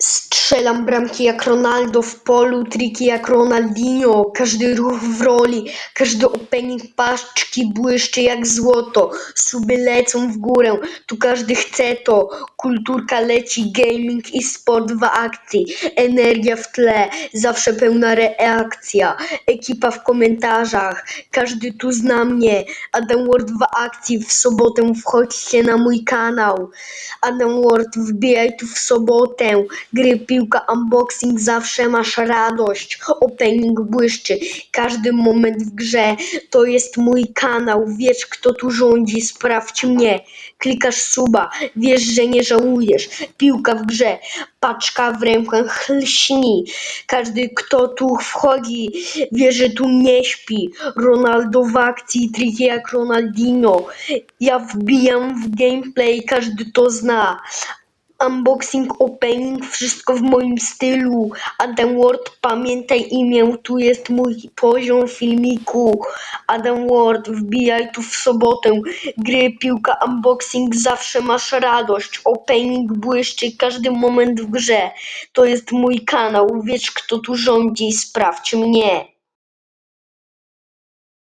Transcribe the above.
Strzelam bramki jak Ronaldo w polu, triki jak Ronaldinho, każdy ruch w roli, każdy opening paczki błyszczy jak złoto, suby lecą w górę, tu każdy chce to, kulturka leci, gaming i sport w akcji, energia w tle, zawsze pełna reakcja, ekipa w komentarzach, każdy tu zna mnie, Adam Ward w akcji, w sobotę wchodźcie na mój kanał, Adam Ward wbijaj tu w sobotę, gry, piłka, unboxing, zawsze masz radość, opening błyszczy, każdy moment w grze, to jest mój kanał, wiesz kto tu rządzi, sprawdź mnie, klikasz suba, wiesz, że nie żałujesz, piłka w grze, paczka w rękach lśni, każdy kto tu wchodzi, wie, że tu nie śpi, Ronaldo w akcji, triki jak Ronaldinho, ja wbijam w gameplay, każdy to zna, Unboxing, opening, wszystko w moim stylu. Adam Ward, pamiętaj imię, tu jest mój poziom filmiku. Adam Ward, wbijaj tu w sobotę. Gry, piłka, unboxing, zawsze masz radość. Opening błyszczy, każdy moment w grze. To jest mój kanał, wiesz kto tu rządzi, sprawdź mnie.